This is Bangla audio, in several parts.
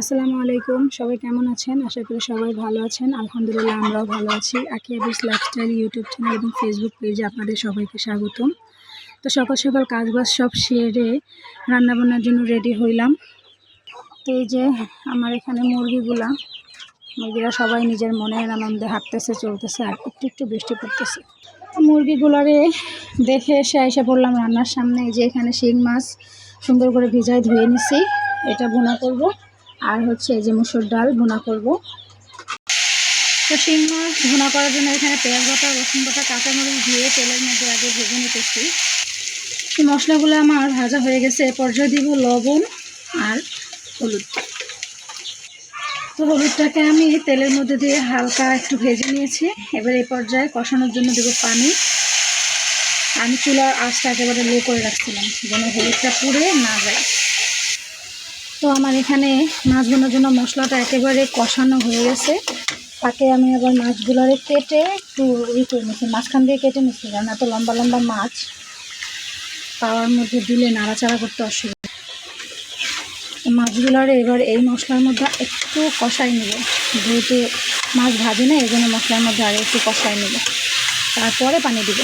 আসসালামু আলাইকুম। সবাই কেমন আছেন? আশা করি সবাই ভালো আছেন। আলহামদুলিল্লাহ, আমরাও ভালো আছি। আকি আবিস লাইফস্টাইল ইউটিউব চ্যানেল এবং ফেসবুক পেজে আপনাদের সবাইকে স্বাগতম। তো সকাল সকাল কাজবাজ সব সেরে রান্নাবান্নার জন্য রেডি হইলাম। তো এই যে আমার এখানে মুরগিগুলা, মুরগিরা সবাই নিজের মনের আনন্দে হাঁটতেছে, চলতেছে আর একটু একটু বৃষ্টি পড়তেছে। মুরগিগুলারে দেখে এসে এসে পড়লাম রান্নার সামনে যে এখানে শিং মাছ সুন্দর করে ভিজায় ধুয়ে নিছি। এটা বোনা করব। আর হচ্ছে এই যে মুসুর ডাল বোনা করব। তো শিং মাছ ভুনা করার জন্য এখানে পেঁয়াজ বাটা, রসুন বাটা, কাঁচামরিচ দিয়ে তেলের মধ্যে আগে ভেজে নিতেছি। মশলাগুলো আমার ভাজা হয়ে গেছে। এ পর্যায়ে দিব লবণ আর হলুদ। তো হলুদটাকে আমি তেলের মধ্যে দিয়ে হালকা একটু ভেজে নিয়েছি। এবার এই পর্যায়ে কষানোর জন্য দেবো পানি। আমি চুলার আঁচটা একেবারে লো করে রাখছিলাম, যেন হলুদটা পুড়ে না যায়। তো আমার এখানে মাছ বোনার জন্য মশলাটা একেবারে কষানো হয়ে গেছে। তাকে আমি আবার মাছগুলোরে কেটে একটু ই করে নিচ্ছি মাঝখান দিয়ে কেটে নিচ্ছি কারণ এত লম্বা লম্বা মাছ, তাওয়ার মধ্যে দিলে নাড়াচাড়া করতে অসুবিধা। মাছগুলোরে এবার এই মশলার মধ্যে একটু কষাই নেব। যেহেতু মাছ ভাজি না, এই জন্য মশলার মধ্যে আগে একটু কষাই নেব। তারপরে পানি দিব।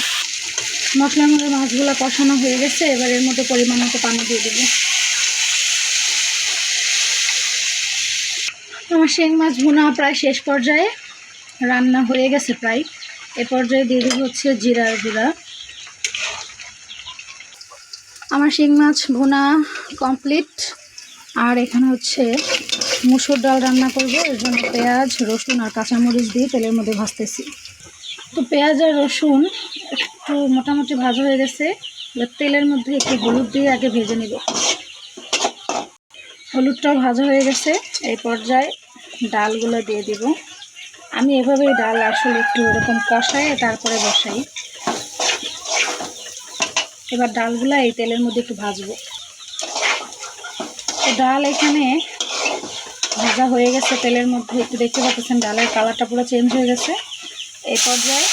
মশলার মধ্যে মাছগুলো কষানো হয়ে গেছে, এবার এর মধ্যে পরিমাণ মতো পানি দিয়ে দেবো। আমার শিং মাছ ভুনা প্রায় শেষ পর্যায়ে রান্না হয়ে গেছে প্রায়। এ পর্যায়ে দিয়ে দেবো হচ্ছে জিরার গুঁড়া। আমার শিং মাছ ভুনা কমপ্লিট। আর এখানে হচ্ছে মুসুর ডাল রান্না করব। এর জন্য পেঁয়াজ, রসুন আর কাঁচামরিচ দিয়ে তেলের মধ্যে ভাজতেছি। তো পেঁয়াজ আর রসুন একটু মোটামুটি ভাজা হয়ে গেছে। এবার তেলের মধ্যে একটু হলুদ দিয়ে আগে ভেজে নিব। হলুদটাও ভাজা হয়ে গেছে। এই পর্যায়ে ডালগুলো দিয়ে দিব। আমি এভাবেই ডাল আসলে একটু এরকম কষাই, তারপরে বসাই। এবার ডালগুলো এই তেলের মধ্যে একটু ভাজবো। ডাল এখানে ভাজা হয়ে গেছে তেলের মধ্যে। একটু দেখতে পাচ্ছেন ডালের কালারটা পুরো চেঞ্জ হয়ে গেছে। এই পর্যায়ে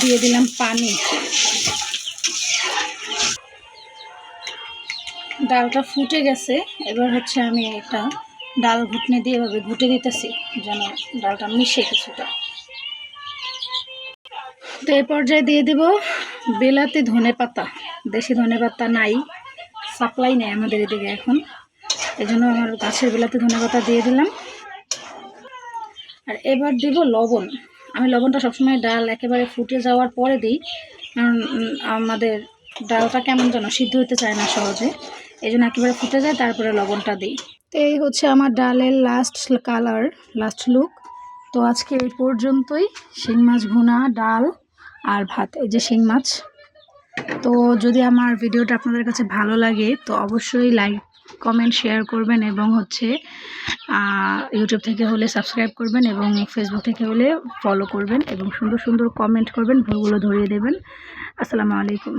দিয়ে দিলাম পানি। ডালটা ফুটে গেছে, এবার হচ্ছে আমি একটা ডাল ঘুটনে দিয়ে এভাবে ঘুটে দিতেছি, যেন ডালটা মিশে কিছুটা। তো এই পর্যায়ে দিয়ে দেব বেলাতে ধনে পাতা। দেশি ধনে পাতা নাই সাপ্লাই নেই আমাদের এদিকে এখন। এই জন্য আমার গাছের বেলাতে ধনে পাতা দিয়ে দিলাম। আর এবার দিব লবণ। আমি লবণটা সবসময় ডাল একেবারে ফুটে যাওয়ার পরে দিই, কারণ আমাদের ডালটা কেমন যেন সিদ্ধ হতে চায় না সহজে। এই জন্য একেবারে ফুটে যায়, তারপরে লবণটা দিই। তো এই হচ্ছে আমার ডালের লাস্ট কালার লাস্ট লুক তো আজকে এই পর্যন্তই। শিং মাছ ভুনা, ডাল আর ভাত, এই যে শিং মাছ। তো যদি আমার ভিডিওটা আপনাদের কাছে ভালো লাগে, তো অবশ্যই লাইক কমেন্ট শেয়ার করবেন এবং হচ্ছে ইউটিউব থেকে হলে সাবস্ক্রাইব করবেন এবং ফেসবুক থেকে হলে ফলো করবেন এবং সুন্দর সুন্দর কমেন্ট করবেন, ভুলগুলো ধরিয়ে দেবেন। আসসালামু আলাইকুম।